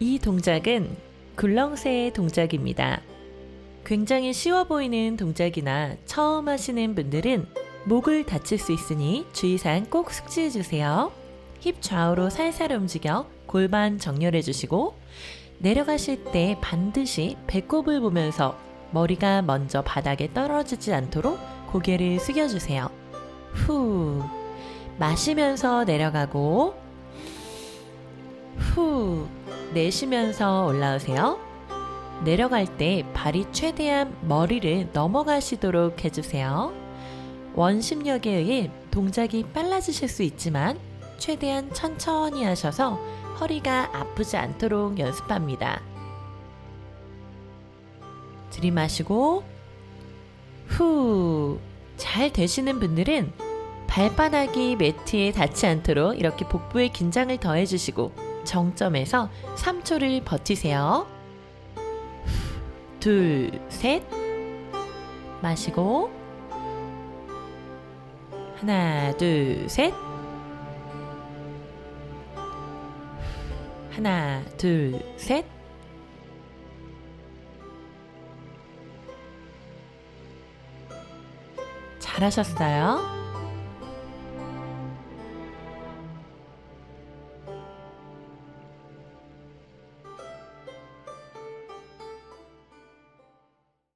이 동작은 굴렁쇠의 동작입니다. 굉장히 쉬워 보이는 동작이나 처음 하시는 분들은 목을 다칠 수 있으니 주의사항 꼭 숙지해 주세요. 힙 좌우로 살살 움직여 골반 정렬해 주시고 내려가실 때 반드시 배꼽을 보면서 머리가 먼저 바닥에 떨어지지 않도록 고개를 숙여주세요. 후 마시면서 내려가고 후 내쉬면서 올라오세요. 내려갈 때 발이 최대한 머리를 넘어가시도록 해주세요. 원심력에 의해 동작이 빨라지실 수 있지만 최대한 천천히 하셔서 허리가 아프지 않도록 연습합니다. 들이마시고 후. 잘 되시는 분들은 발바닥이 매트에 닿지 않도록 이렇게 복부에 긴장을 더해 주시고 정점에서 3초를 버티세요. 둘, 셋. 마시고 하나, 둘, 셋. 하나, 둘, 셋. 잘하셨어요.